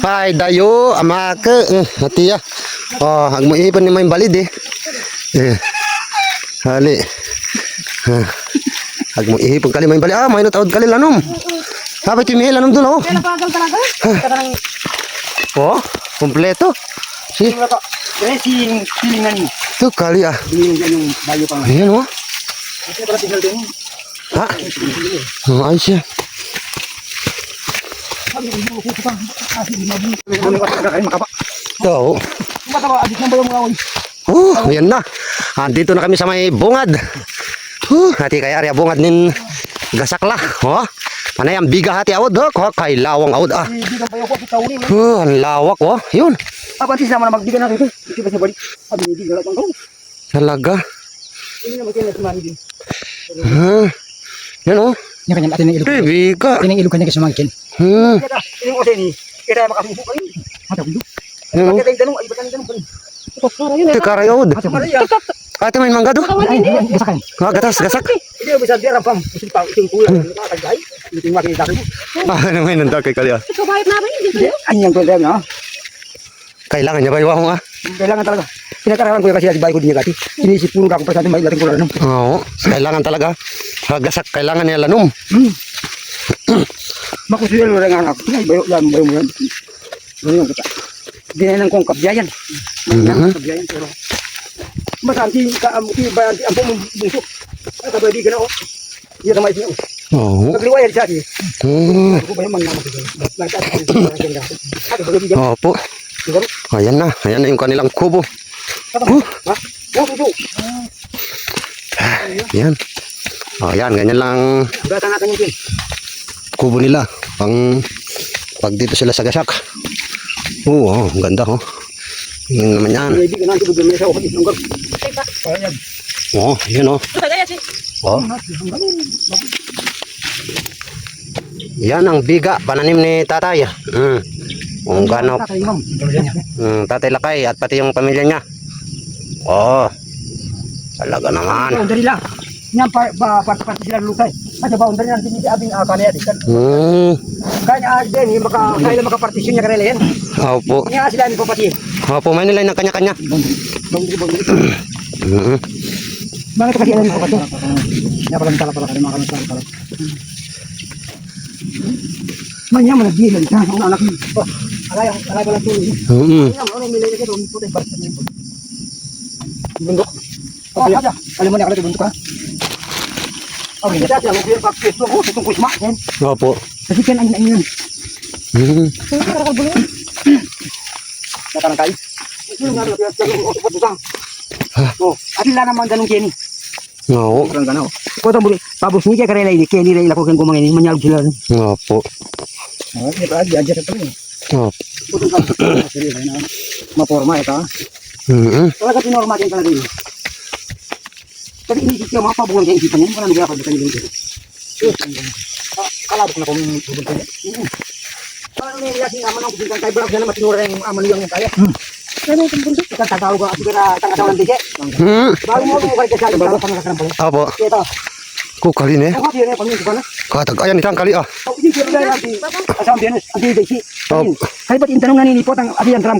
Ay, dayo, amaka. Eh, hati ya. Oh, ang mo ipon ni may balid eh. Eh. Hali. Ha. Ag mo kali may balid. Ah, may nataod kali lanom. Habay ti may lanom dulo. Kaya napagal talaga. Oh, kompleto. Si. Eh, si silingan tu kali ah. Ayan oh. Ha? Oh, ay siya. Ano ka talaga kayo makapa? Oo. Matawa, adik ng bayo mo away. Oh, ayan na. Andito na kami sa may bungad. Oh, hati kaya area bungad nin gasakla. Oh. Panay ang biga hati awod oh. Ko kay lawang awod ah. Oh, ang lawak oh. Yun. Apa sih sama na magdigan natin ito? Siya balik? Sabi ni Digan lang. Talaga. Ini naman. Ha. Yan oh. Yung kanyang atin ng ilog. Eh, biga. Yung ilog kanya kasi mangkin. Hmm. Kaya yung kasi ni, kaya makasubo kayo. Mata ko. Yan oh. Kaya tanong, ay yung tanong rin? Ito, para yun. Ito karay awod. Ate may mangga do. Gasakan. Ha, gatas, gasak. Hindi mo bisa dia rampam. Mesti pa iting kuya. Nakakagay. Iting makita ko. Ah, ano may nanda kay kalya. Ito bayad na ba yun? Anyang ko na. Kailangan niya ba iwang ah? Kailangan talaga. Pinatarawan ko yung kasi si bahay ko din gati. Inisip puno ka kung pa sa atin may lating kulang. Oo. Kailangan talaga. Gasak, kailangan niya lanom. Hmm. Makusuyan mo rin anak. Ay, bayo yan, bayo mo yan. Bayo kita. Dinanan kong kabyayan. Mhm. Kabyayan pero. Basta ang ti ka ang ti bayan ti ang pumong bungso. Ay kabay di kana o. Iya kamay siya. Oo. Nagliway siya di. Hmm. Ko ba mga naman. Ako ba di Opo. Ayan na. Ayan na yung kanilang kubo. Oh. Ha? Oh. Ayan. Oh, ayan. Ganyan lang Gata natin yung pin. kubo nila. Pang pag dito sila sa gasak. Oo, oh, ang ganda oh. Yun naman yan. Hindi ka nanti bugyan sa office ng. Ayan. Oo, oh, yun oh. Oh. Yan ang biga, pananim ni tatay. Mm. Kung gaano, mm, tatay lakay at pati yung pamilya niya. Oh. Talaga naman. Boundary lang. Yan pa pa pa pa sila lutay. Ada boundary lang din abing ah kanaya di kan. Hmm. Kanya ah din yung maka kaya maka partition niya kanila yan. Opo. Niya sila ni papati. Opo, may nilay ng kanya-kanya. Boundary boundary. Mm. Bakit kasi ano ni papati? Ya pala tala pala kami makan tala pala. Manya mana dia lang sa ang anak ni. Oh, alay alay pala tuloy. Mm. Niya mo ni nilay ko puti barsa ni. Bundok. Oh, aja. Alam mo na kalau bundok ha. Oh, hindi siya mo kaya pa peso ko itong kusma. Yan. Opo. Kasi kan ang ayun. Mm. Datang kali. Oh, adil lang naman ganun kini. Oo. Kurang ganaw. Ko tong buli. Pabos ni kaya karela ini kini rin ako kan kumangin ini manyal sila. Opo. Oh, ni pa aja sa pala. Opo. Maporma ito. Mm. Wala ka pinorma din talaga ini. Kasi ini siya mapabuhan sa isipan niya, wala nang dapat sa kanila. Kalabok na kung pupunta niya. Paano may reaction naman ang kusintan kay Brad na matinura yung aman yung kaya? Ano itong bundok? Ikaw tatawa ko at sigura tangasawan din siya. Mm. Bago mo mo kayo kasi bago pa nakakarampa. Opo. Ito. Kukalin eh. Ako din pang ko na. Katag ayan itang kali ah. Oh, hindi ko na lagi. Asam din ang di si. Oh. Kaya ba't yung tanong nga ninipot ang abi ang tram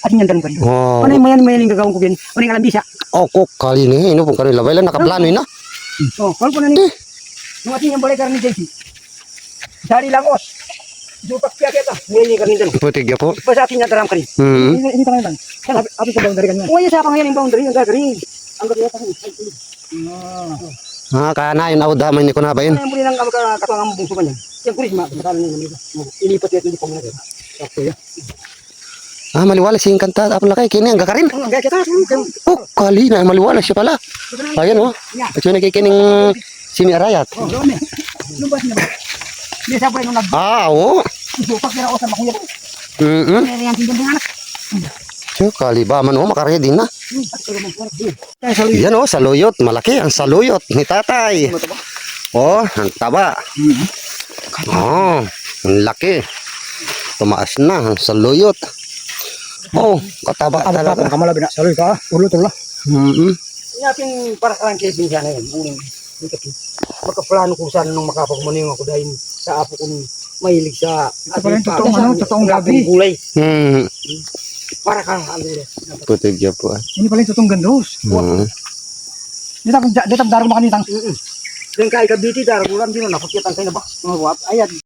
na kaya na at yung ka rin. Wow. Ano yung mayan mayan yung gagawin ko din? Ano yung alam bisa? Oh, kukalin eh. Ino pong kali labay lang nakaplano eh na. Oh, kalau po na ni. Nung ating yung balay ka rin ni JC. Dari lang os. Dupak kaya kita. Ngayon yung kanin tanong. Putig ya po. Basta ating yung tram ka rin. Mm. Ini tangan bang. Kan abi sa boundary kan. Oh, iya sa pangalan yung boundary ang gagawin. Ang gagawin ka rin. Ah, kana yun awad damay ni kunabayin. Ano yung muli lang katuwang ang bungso pa niya? Yung pulis, makasalan niya. Ilipat niya, hindi pa muna. Okay. Ah, maliwala si kanta apon lakay kini ang gakarin. Oh, kali na maliwala siya pala. Ayan oh. At yun nakikining simi arayat. Oh, eh. Ah, ko. Mm -mm. Anak. Siya, kali ba man oh, na. Kaya sa luyo. Yan oh, saluyot. Malaki ang saluyot ni tatay. Oh, ang taba. Oh, ang laki. Tumaas na ang saluyot. Oh, kataba Ano pa talaga. kung kamalabi na? Sa luyo ka, ulo to la. Mm -mm. Yating para ka lang kesing siya na yan. Uling. Dito Magkaplano kung saan nung makapagmaning ako dahil sa apo ko ni mahilig sa Ito pala yung totoong ano, totoong gabi. Gulay. Hmm. Para ka, ano yun. Putig ya po. ah. Ini pala yung totoong gandos. Hmm. Dito ako, dito ako darong makanitang. Yan kay kabiti, daragulan din, nakukyat ang kayo na ba? Mga wap, ayan.